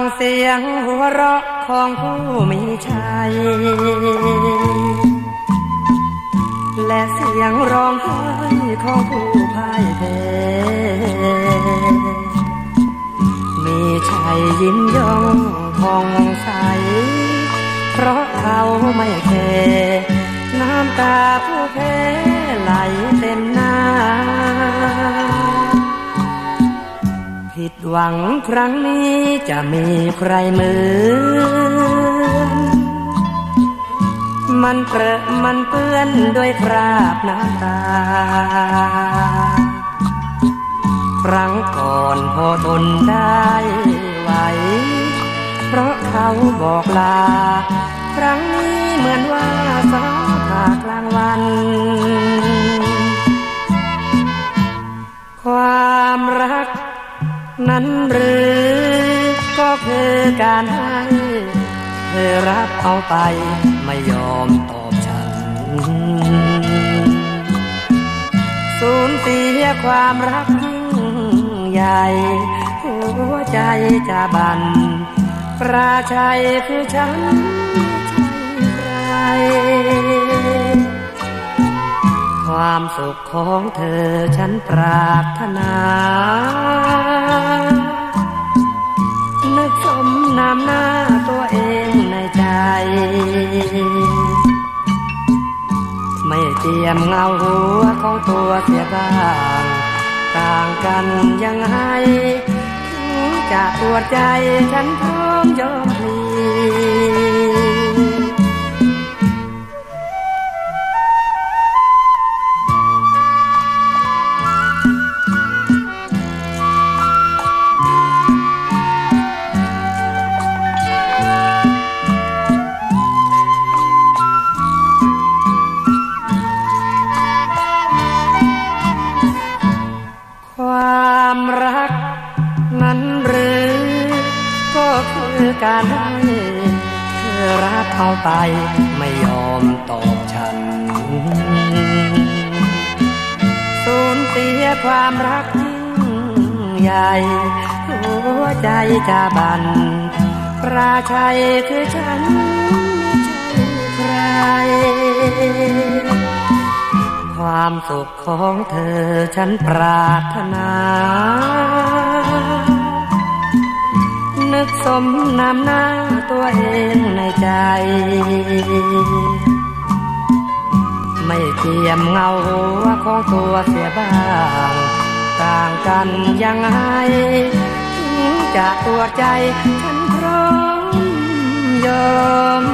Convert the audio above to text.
งเสียงหัวเราะของผู้มีชัย และเสียงร้องไห้ของผู้พ่ายแพ้มีชัยยิ้มย่องผ่องใส เพราะเขาไม่แคร์น้ำตาผู้แพ้ไหลเต็มหน้า หวังครั้งนี้จะมีใครเหมือนมันเปรอะมันเปื้อนด้วยคราบน้ำตา ครั้งก่อนพอทนได้ไหว เพราะเขาบอกลา ครั้งนี้เหมือนว่า นั้นหรือก็คือการให้เธอรับเอาไปไม่ยอมตอบฉัน สูญเสียความรักยิ่งใหญ่ หัวใจจะบันปราชัยคือฉัน ความสุขของเธอฉันปรารถนา นึกสมนามหน้าตัวเองในใจ ไม่เจียมเงาหัวของตัวเสียบ้าง ต่างกันยังไงถึงจะปวดใจฉันพร้อมยอมพลี การให้เธอรักเขาไปไม่ยอมตอบฉัน สูญเสียความรักยิ่งใหญ่ หัวใจจะบันปราชัยคือฉันไม่ใช่ใครความสุขของเธอฉันปรารถนา กสมนามหน้าตัวเองในใจ ไม่เทียมเงาหัวของตัวเสียบ้าง ต่างกันยังไงถึงจะตัวใจฉันพร้อมยอม